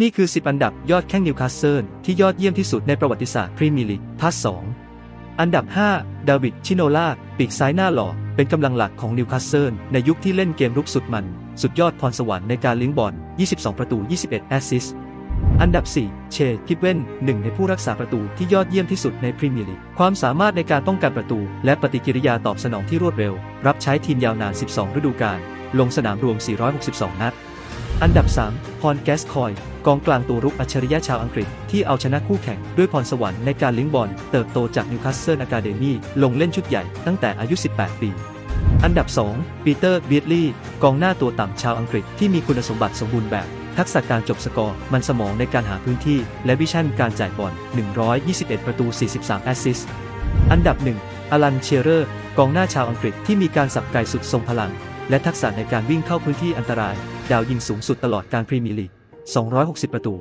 นี่คือ 10 อันดับยอดแข้งนิวคาสเซิลที่ยอดเยี่ยมที่สุดในประวัติศาสตร์พรีเมียร์ลีกพาร์ท2อันดับ 5 ดาวิด ชิโนลาปีกซ้ายหน้าหล่อ เป็นกำลังหลักของนิวคาสเซิลในยุคที่เล่นเกมรุกสุดมัน สุดยอดพรสวรรค์ในการเลี้ยงบอล 22 ประตู 21 แอสซิสต์อันดับ 4 เชกิเว่นหนึ่งในผู้รักษาประตูที่ยอดเยี่ยมที่สุดในพรีเมียร์ลีก ความสามารถในการป้องกันประตู และปฏิกิริยาตอบสนองที่รวดเร็ว รับใช้ทีมยาวนาน 12 ฤดูกาล ลงสนามรวม 462 นัด อันดับ 3 พรแกสคอย กองกลางตัวรุกอัจฉริยะชาวอังกฤษ ที่เอาชนะคู่แข่งด้วยพรสวรรค์ในการเลี้ยงบอล เติบโตจากนิวคาสเซิลอะคาเดมีลงเล่นชุดใหญ่ตั้งแต่อายุ 18 ปี อันดับ 2 ปีเตอร์บีทลีย์กองหน้าตัวต่ำชาวอังกฤษที่มีคุณสมบัติสมบูรณ์แบบ ทักษะการจบสกอร์ มันสมองในการหาพื้นที่ และวิชั่นการจ่ายบอล 121 ประตู 43 แอสซิสต์ อันดับ 1อลันเชเรอร์ กองหน้าชาวอังกฤษที่มีการสับไกลสุดทรงพลัง และทักษะในการวิ่งเข้าพื้นที่อันตราย ดาวยิงสูงสุดตลอดการพรีเมียร์ลีก 260 ประตู